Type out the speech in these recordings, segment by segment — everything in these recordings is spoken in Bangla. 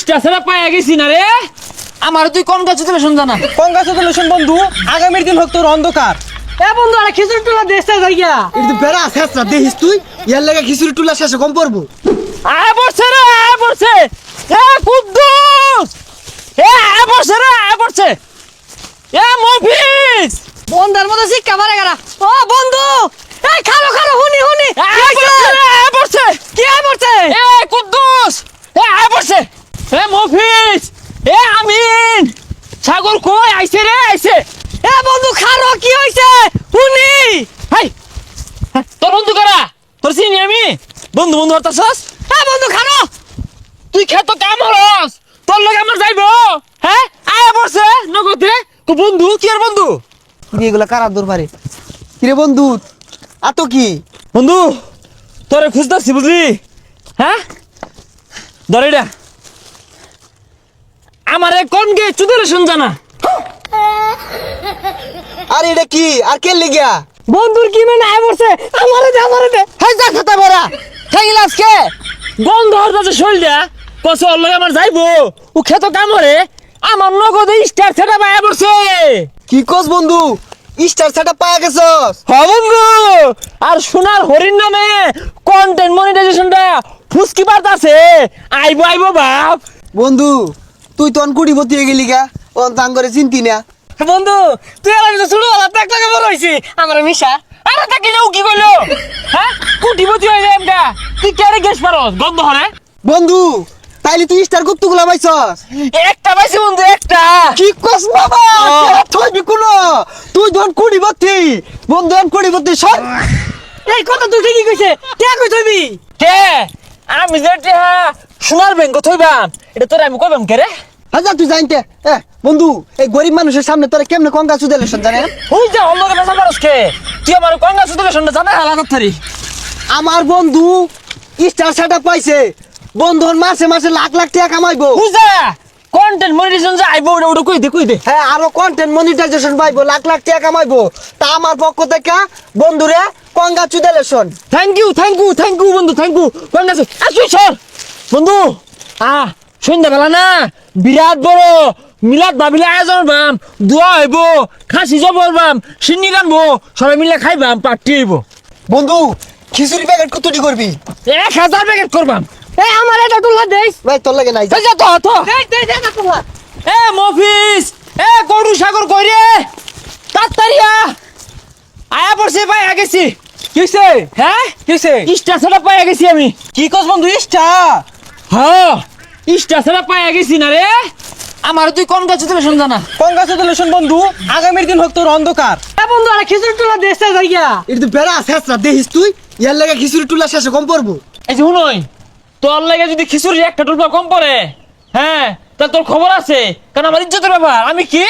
স্টেশনে পাইয়া গেছি না রে। আমার তুই কম গাছ তুলে শুনজা না? কংগ্রাচুলেশন বন্ধু? আগামীর দিন হোক তোর অন্ধকার। এ বন্ধু আরে খিচুড়ি টুলা দেশটা যাই গিয়া। এটা বেড়া শেষ না দেখিস তুই? ইয়ার লেগে খিচুড়ি টুলা শেষে কম পড়ব। আয় পড়ছে রে আয় পড়ছে। এ কুদ্দুস এ আয় পড়ছে রে আয় পড়ছে। এ মফিস বন্ধার মতো শিক্ষা মারে গেলা। ও বন্ধু এই খালো খালো হুনি হুনি আয় পড়ছে রে আয় পড়ছে কি আয় পড়ছে এ কুদ্দুস এ আয় পড়ছে এ মফিস এ আমিন সাগর কই? আইছে রে আইছে। এ বন্ধু খালো কি হইছে? হুনি হাই তোর বন্ধু কারা? তোর চিনি আমি? বন্ধু বন্ধু হতাছস এ বন্ধু খালো তুই খেত কাম হরস। তোর লগে আমার যাইবো। হ্যাঁ আয় পড়ছে নগদে তো বন্ধু কি আর বন্ধু? কিরে এগুলা কারার দরবারে? কিরে বন্ধু? আতো কি? বন্ধু তোরে খুঁজতেছি বুঝলি? হ্যাঁ? ধরে এটা। আমারে কোন গে চুদের জানা। আর এটা কি? আর কে লেগিয়া? বন্ধুর কি মানে আয় পড়ছে? আমারে দে আমারে দে। হাই যা খাতা বেড়া। খাইল আজকে? গন্ধ হরতাছে শরীরটা কস ওর লগে আমার যাইবো। ও খেত কাম হরে আমার নগদে স্টার সেটা পায় পড়ছে। কি কস বন্ধু? স্টার সেটা পায়া গেছস। হ বন্ধু আর সোনার হরিণ নামে কন্টেন্ট মনিটাইজেশনটা ফুসকি পারতাছে আইবো আইবো বাপ। বন্ধু তুই তো অনকুড়ি ভর্তি হয়ে গেলি গা ও তাং করে চিন্তি না। বন্ধু তুই আর আমি তো শুরু হলাম এক টাকা বড় হইছি। আমার মিশা আরে তাকে যাও কি কইলো? হ্যাঁ? কুটিপতি হয়ে যায় এমটা তুই কেড়ে গেছ পারস? গন্ধ হরে বন্ধু তাইলে তুই স্টার কতগুলা পাইছস? একটা পাইছি বন্ধু একটা। কি কস বাবা। তুই বিকুনো তুই ধন কুড়ি ভর্তি বন্ধু ধন কুড়ি ভর্তি সর। এই কথা তুই ঠিকই কইছে। কে কই কে? আমি যে টেহা সোনার ব্যাংক থইবাম এটা তোর আমি কইবাম কে রে? হাজার তুই জানতে এ বন্ধু এই গরিব মানুষের সামনে তোরা কেমনে কঙ্কা সুদেলেশন জানে ওই যে অন্য কথা পারস কে? তুই আমার কঙ্গা সুতলে শুনতে জানা হালা কথারি আমার বন্ধু স্টার সেটা পাইছে। বন্ধুর মাসে মাসে লাখ লাখ টাকা কামাইবো। বুঝা কন্টেন্ট মনিটাইজেশন যে আইবো ওটা ওটা কই দে কই দে? হ্যাঁ আরও কন্টেন্ট মনিটাইজেশন পাইবো লাখ লাখ টাকা কামাইবো। তা আমার পক্ষ থেকে বন্ধুরে congratulation thank you thank you thank you বন্ধু থ্যাংক ইউ কঙ্গা আসুই সর। বন্ধু আ সন্ধ্যাবেলা না বিরাট বড় মিলাদ ভাবিলে আয়োজন বাম দোয়া হইব খাসি জবর বাম সিন্নি রানবো সবাই মিলে খাইবাম পার্টি হইব। বন্ধু খিচুড়ি প্যাকেট কতটি করবি? এক হাজার প্যাকেট করবাম। এই আমার এটা টুলা দেশ। ভাই তোর লাগে নাই। যে তো তো এই দে দে না টুলা এ মফিস এ গরু সাগর কই রে? তাড়াতাড়িয়া আয়া পড়ছে পাই গেছি। কিসে হ্যাঁ? কিসে স্টেশনে পাই গেছি আমি। কি কস বন্ধু ইস্টা স্টেশনে পাই গেছি না রে। আমার তুই কোন গাছ তুমি শুনজা না কংগ্রাচুলেশন বন্ধু? আগামীর দিন হোক তোর অন্ধকার। এ বন্ধু আরে খিচুড়ি টুলা দেশটা যাই গিয়া। এটা তো বেড়া শেষ না দেখিস তুই? ইয়ার লেগে খিচুড়ি টুলা শেষে কম পড়ব। এই যে শুনই তোর লাগে যদি খিচুড়ি একটা টুলপা কম পড়ে হ্যাঁ তা তোর খবর আছে কারণ আমার ইজ্জতের ব্যাপার। আমি কি?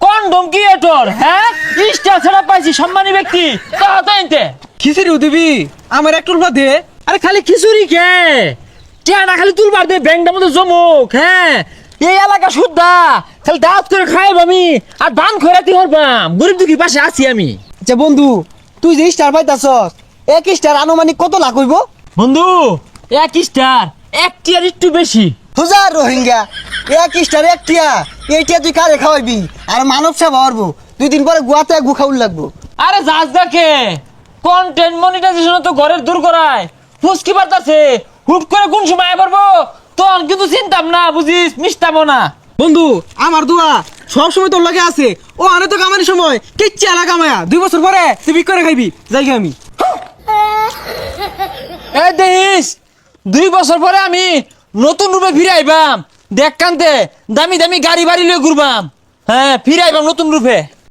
কন্ডম ক্রিয়েটর হ্যাঁ? স্টেশনে পাইছি সম্মানী ব্যক্তি তাড়াতাড়িতে খিচুড়িও দিবি আমার এক টুলপা দে। আরে খালি খিচুড়ি কে টিয়াটা খালি তুলবার দে ব্যাংকটার মধ্যে জমুক হ্যাঁ? এই এলাকা শুদ্ধা খালি দাঁত করে খাইব আমি আর দান খরাতি হরবাম গরিব দুঃখী পাশে আছি আমি। যে বন্ধু তুই যে স্টার পাইতাছস এক স্টার আনুমানিক কত লাখ হইব? বন্ধু এক স্টার এক টিয়ার একটু বেশি। হাজার রোহিঙ্গা এক স্টার এক টিয়া এইটা তুই কারে খাওয়াইবি? আর মানব সেবা হরবো দুই দিন পরে গুয়াতে গু খাউল লাগবো। আরে যাস দেখে কন্টেন্ট মনিটাইজেশন তো ঘরের দূর করায় ফুসকি বার্তাছে হুট করে কোন সময় পারব তখন কিন্তু চিন্তাম না বুঝিস? মিশতামও না। বন্ধু আমার দোয়া সব সময় তোর লাগে আছে। ও আনে তো কামানোর সময়। কিচ্ছু এলাকা কামায়া। দুই বছর পরে তুই বিক করে খাইবি। যাই আমি। এই দেখিস দুই বছর পরে আমি নতুন রূপে ফিরে আইবাম। দেখ কান্তে দামি দামি গাড়ি বাড়ি লিয়ে ঘুরবাম। হ্যাঁ ফিরে আইবাম নতুন রূপে।